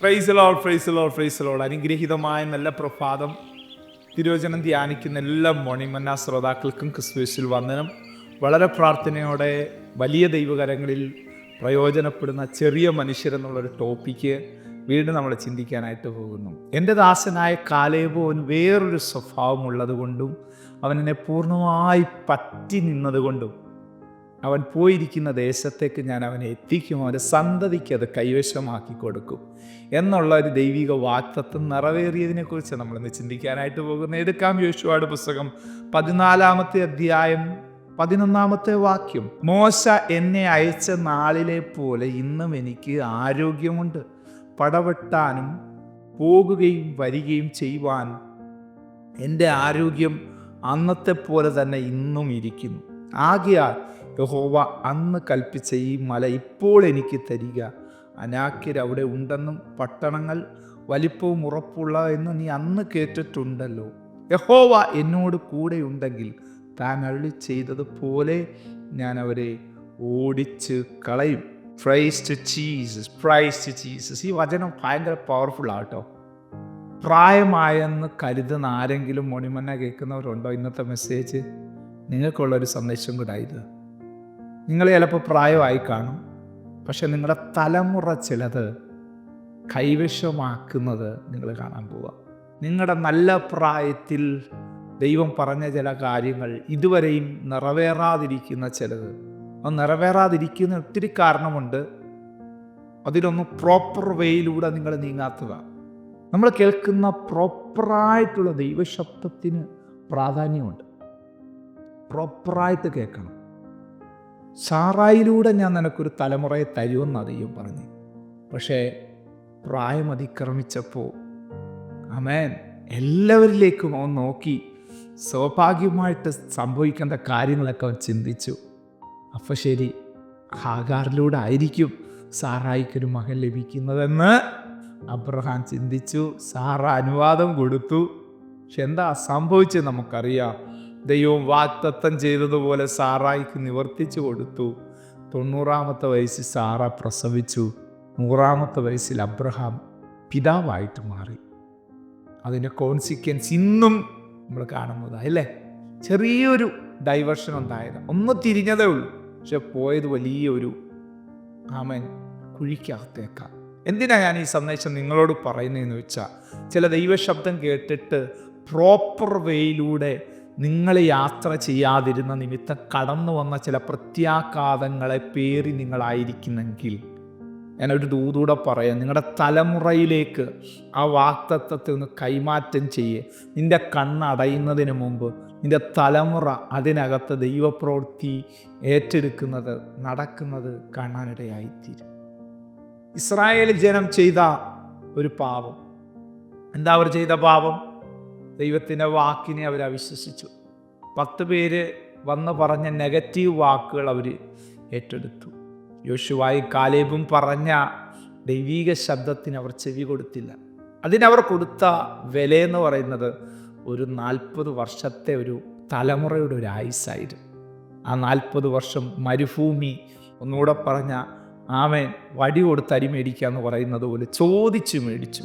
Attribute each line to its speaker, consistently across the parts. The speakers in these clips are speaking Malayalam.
Speaker 1: ഫ്രൈസലോൾ ലോൾ പ്രൈസ് ലോൾ അനുഗ്രഹീതമായ നല്ല പ്രഭാതം തിരുവചനം ധ്യാനിക്കുന്ന എല്ലാ മോണിമന്ന ശ്രോതാക്കൾക്കും ക്രിസ്മസിൽ വന്ദനം. വളരെ പ്രാർത്ഥനയോടെ വലിയ ദൈവകരങ്ങളിൽ പ്രയോജനപ്പെടുന്ന ചെറിയ മനുഷ്യരെന്നുള്ളൊരു ടോപ്പിക്ക് വീണ്ടും നമ്മൾ ചിന്തിക്കാനായിട്ട് പോകുന്നു. എന്റെ ദാസനായ കാലേബോൻ വേറൊരു സ്വഭാവം ഉള്ളതുകൊണ്ടും അവനെ പൂർണമായി പറ്റി നിന്നതുകൊണ്ടും അവൻ പോയിരിക്കുന്ന ദേശത്തേക്ക് ഞാൻ അവനെ എത്തിക്കും. അവന്റെ സന്തതിക്ക് അത് കൈവശമാക്കി കൊടുക്കും. എന്നുള്ള ഒരു ദൈവിക വാക്തത്വം നിറവേറിയതിനെക്കുറിച്ച് നമ്മളിന്ന് ചിന്തിക്കാനായിട്ട് പോകുന്നത് എടുക്കാം യോശുവയുടെ പുസ്തകം പതിനാലാമത്തെ അധ്യായം പതിനൊന്നാമത്തെ വാക്യം. മോശ എന്നെ അയച്ച നാളിലെ പോലെ ഇന്നും എനിക്ക് ആരോഗ്യമുണ്ട്. പടവെട്ടാനും പോകുകയും വരികയും ചെയ്യുവാൻ എന്റെ ആരോഗ്യം അന്നത്തെ പോലെ തന്നെ ഇന്നും ഇരിക്കുന്നു. ആകയാൽ യഹോവ അന്ന് കൽപ്പിച്ച ഈ മല ഇപ്പോൾ എനിക്ക് തരിക. അനാക്യർ അവിടെ ഉണ്ടെന്നും പട്ടണങ്ങൾ വലിപ്പവും ഉറപ്പുള്ള എന്ന് നീ അന്ന് കേട്ടിട്ടുണ്ടല്ലോ. യഹോവ എന്നോട് കൂടെ ഉണ്ടെങ്കിൽ താൻ അള്ളി ചെയ്തതുപോലെ ഞാൻ അവരെ ഓടിച്ച് കളയും. പ്രൈസ് ടു ജീസസ് ജീസസ് ഈ വചനം ഭയങ്കര പവർഫുൾ ആട്ടോ. പ്രായമായെന്ന് കരുതുന്ന ആരെങ്കിലും മൊണിമന്ന കേൾക്കുന്നവരുണ്ടോ ഇന്നത്തെ മെസ്സേജ് നിങ്ങൾക്കുള്ളൊരു സന്ദേശം കൂടെ ഇത് നിങ്ങൾ ചിലപ്പോൾ പ്രായമായി കാണും. പക്ഷെ നിങ്ങളുടെ തലമുറ ചിലത് കൈവശമാക്കുന്നത് നിങ്ങൾ കാണാൻ പോവുക. നിങ്ങളുടെ നല്ല പ്രായത്തിൽ ദൈവം പറഞ്ഞ ചില കാര്യങ്ങൾ ഇതുവരെയും നിറവേറാതിരിക്കുന്ന ചിലത്. അത് നിറവേറാതിരിക്കുന്ന ഒത്തിരി കാരണമുണ്ട്. അതിലൊന്ന് പ്രോപ്പർ വേയിലൂടെ നിങ്ങൾ നീങ്ങാത്തതാണ് നമ്മൾ കേൾക്കുന്ന പ്രോപ്പറായിട്ടുള്ള ദൈവശബ്ദത്തിന് പ്രാധാന്യമുണ്ട്. പ്രോപ്പറായിട്ട് കേൾക്കണം. സാറായിലൂടെ ഞാൻ നിനക്കൊരു തലമുറയെ തരുമെന്ന് അതെയും പറഞ്ഞു. പക്ഷേ പ്രായം അതിക്രമിച്ചപ്പോൾ അമേൻ എല്ലാവരിലേക്കും അവൻ നോക്കി സ്വാഭാവികമായിട്ട് സംഭവിക്കേണ്ട കാര്യങ്ങളൊക്കെ അവൻ ചിന്തിച്ചു. അപ്പോൾ ശരി ഹാഗാറിലൂടെ ആയിരിക്കും സാറായിക്കൊരു മകൻ ലഭിക്കുന്നതെന്ന് അബ്രഹാം ചിന്തിച്ചു സാറ അനുവാദം കൊടുത്തു. പക്ഷെ എന്താ സംഭവിച്ചത് നമുക്കറിയാം. ദൈവം വാക്തത്വം ചെയ്തതുപോലെ സാറായിക്ക് നിവർത്തിച്ചു കൊടുത്തു. തൊണ്ണൂറാമത്തെ വയസ്സിൽ സാറ പ്രസവിച്ചു. നൂറാമത്തെ വയസ്സിൽ അബ്രഹാം പിതാവായിട്ട് മാറി. അതിന്റെ കോൺസിക്വൻസ് ഇന്നും നമ്മൾ കാണുന്നതാണ് അല്ലേ? ചെറിയൊരു ഡൈവേർഷൻ ഉണ്ടായത്. ഒന്ന് തിരിഞ്ഞതേ ഉള്ളൂ. പക്ഷെ പോയത് വലിയൊരു ആമൻ കുഴിക്കകത്തേക്കാം എന്തിനാണ് ഞാൻ ഈ സന്ദേശം നിങ്ങളോട് പറയുന്നതെന്ന് വെച്ചാൽ ചില ദൈവശബ്ദം കേട്ടിട്ട് പ്രോപ്പർ വേയിലൂടെ നിങ്ങൾ യാത്ര ചെയ്യാതിരുന്ന നിമിത്തം കടന്നു വന്ന ചില പ്രത്യാഘാതങ്ങളെ പേറി നിങ്ങളായിരിക്കുന്നെങ്കിൽ ഞാനൊരു ദൂതൂടെ പറയാം. നിങ്ങളുടെ തലമുറയിലേക്ക് ആ വാക്തത്വത്തിൽ നിന്ന് കൈമാറ്റം ചെയ്യേ. നിന്റെ കണ്ണടയുന്നതിന് മുമ്പ് നിന്റെ തലമുറ അതിനകത്ത് ദൈവപ്രവൃത്തി ഏറ്റെടുക്കുന്നത് നടക്കുന്നത് കാണാനിടയായിത്തീരും. ഇസ്രായേൽ ജനം ചെയ്ത ഒരു പാപം. എന്താ അവർ ചെയ്ത പാപം? ദൈവത്തിന്റെ വാക്കിനെ അവർ അവിശ്വസിച്ചു. പത്ത് പേര് വന്ന് പറഞ്ഞ നെഗറ്റീവ് വാക്കുകൾ അവർ ഏറ്റെടുത്തു. യോശുവായി കാലേബും പറഞ്ഞ ദൈവീക ശബ്ദത്തിന് അവർ ചെവി കൊടുത്തില്ല. അതിനവർ കൊടുത്ത വില എന്ന് പറയുന്നത് ഒരു നാൽപ്പത് വർഷത്തെ ഒരു തലമുറയുടെ ഒരു ആയുസ്സായിരുന്നു. ആ നാൽപ്പത് വർഷം മരുഭൂമി ഒന്നുകൂടെ പറഞ്ഞ ആമൻ വടി കൊടുത്ത് അരി മേടിക്കുക എന്ന് പറയുന്നത് പോലെ ചോദിച്ചു മേടിച്ചു.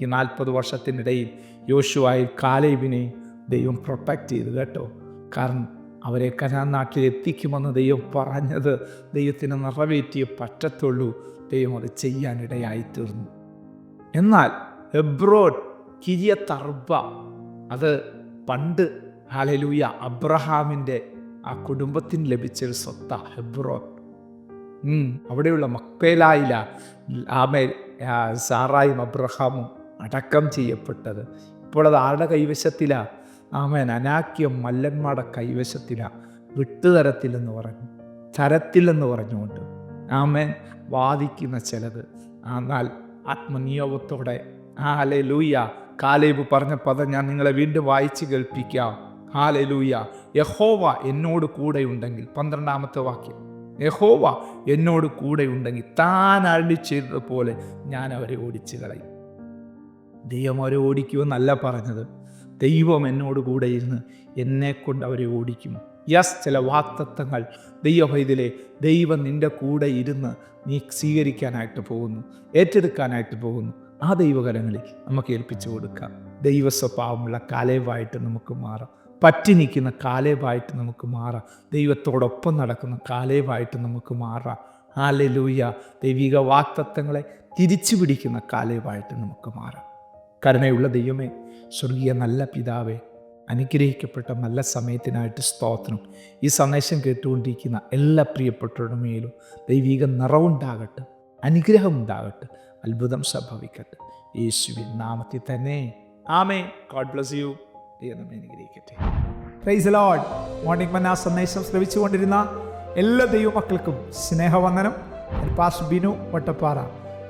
Speaker 1: ഈ നാൽപ്പത് വർഷത്തിനിടയിൽ യോശുവായി കാലേബിനെ ദൈവം പ്രൊട്ടക്റ്റ് ചെയ്തു കേട്ടോ. കാരണം അവരെ കനാൻ നാട്ടിൽ എത്തിക്കുമെന്ന് ദൈവം പറഞ്ഞത് ദൈവത്തിന് നിറവേറ്റിയേ പറ്റത്തുള്ളൂ. ദൈവം അത് ചെയ്യാനിടയായി തീർന്നു എന്നാൽ എബ്രോഡ് കിരിയ തർബ അത് പണ്ട് ഹാലലൂയ അബ്രഹാമിന്റെ ആ കുടുംബത്തിന് ലഭിച്ചൊരു സ്വത്ത ഹെബ്രോൻ. അവിടെയുള്ള മക്പേലായില ആമേ സാറായും അബ്രഹാമും അടക്കം ചെയ്യപ്പെട്ടത്. ഇപ്പോൾ അത് ആരുടെ കൈവശത്തിലാണ് ആമേൻ. അനാക്യം മല്ലന്മാരുടെ കൈവശത്തിലാണ് വിട്ടുതരത്തില്ലെന്ന് പറഞ്ഞു. തരത്തില്ലെന്ന് പറഞ്ഞുകൊണ്ട്. ആമേൻ. വാദിക്കുന്ന ചിലത്. എന്നാൽ ആത്മനിയോഗത്തോടെ. ആ അലേ ലൂയ കാലേബ് പറഞ്ഞ പദം ഞാൻ നിങ്ങളെ വീണ്ടും വായിച്ച് കേൾപ്പിക്കാം. ഹാലെ യഹോവ എന്നോട് കൂടെ ഉണ്ടെങ്കിൽ പന്ത്രണ്ടാമത്തെ വാക്യം. യഹോവ എന്നോട് കൂടെ ഉണ്ടെങ്കിൽ താൻ അരളി ചെയ്തതുപോലെ ഞാൻ അവരെ ഓടിച്ചു കളയും ദൈവം അവരെ ഓടിക്കുമെന്നല്ല പറഞ്ഞത്. ദൈവം എന്നോട് കൂടെ ഇരുന്ന് എന്നെ കൊണ്ട് അവരെ ഓടിക്കും. യസ് ചില വാക്തത്വങ്ങൾ. ദൈവഭൈതിലെ ദൈവം നിന്റെ കൂടെ ഇരുന്ന് നീ സ്വീകരിക്കാനായിട്ട് പോകുന്നു ഏറ്റെടുക്കാനായിട്ട് പോകുന്നു. ആ ദൈവകരങ്ങളിൽ നമുക്ക് ഏൽപ്പിച്ചു കൊടുക്കാം. ദൈവ സ്വഭാവമുള്ള കാലേവായിട്ട് നമുക്ക് മാറാം. പറ്റി നിൽക്കുന്ന കാലേവായിട്ട് നമുക്ക് മാറാം. ദൈവത്തോടൊപ്പം നടക്കുന്ന കാലേവായിട്ട് നമുക്ക് മാറാം. ഹാലലൂയ ദൈവിക വാക്തത്വങ്ങളെ തിരിച്ചു പിടിക്കുന്ന കാലേവായിട്ട് നമുക്ക് മാറാം. കരുണയുള്ള ദൈവമേ സ്വർഗീയ നല്ല പിതാവേ അനുഗ്രഹിക്കപ്പെട്ട നല്ല സമയത്തിനായിട്ട് സ്തോത്രം. ഈ സന്ദേശം കേട്ടുകൊണ്ടിരിക്കുന്ന എല്ലാ പ്രിയപ്പെട്ടവരുടെ മേലും ദൈവിക നിറവുണ്ടാകട്ടെ അനുഗ്രഹം ഉണ്ടാകട്ടെ അത്ഭുതം സംഭവിക്കട്ടെ. യേശുവിൻ നാമത്തിൽ തന്നെ. ആമേ ഗോഡ് ബ്ലസ് യു അനുഗ്രഹിക്കട്ടെ. പ്രൈസ് ലോഡ് മോർണിംഗ് മന്ന സന്ദേശം ശ്രവിച്ചുകൊണ്ടിരുന്ന എല്ലാ ദൈവമക്കൾക്കും സ്നേഹവന്ദനം. പാസ് ബിനു വട്ടപ്പാറ.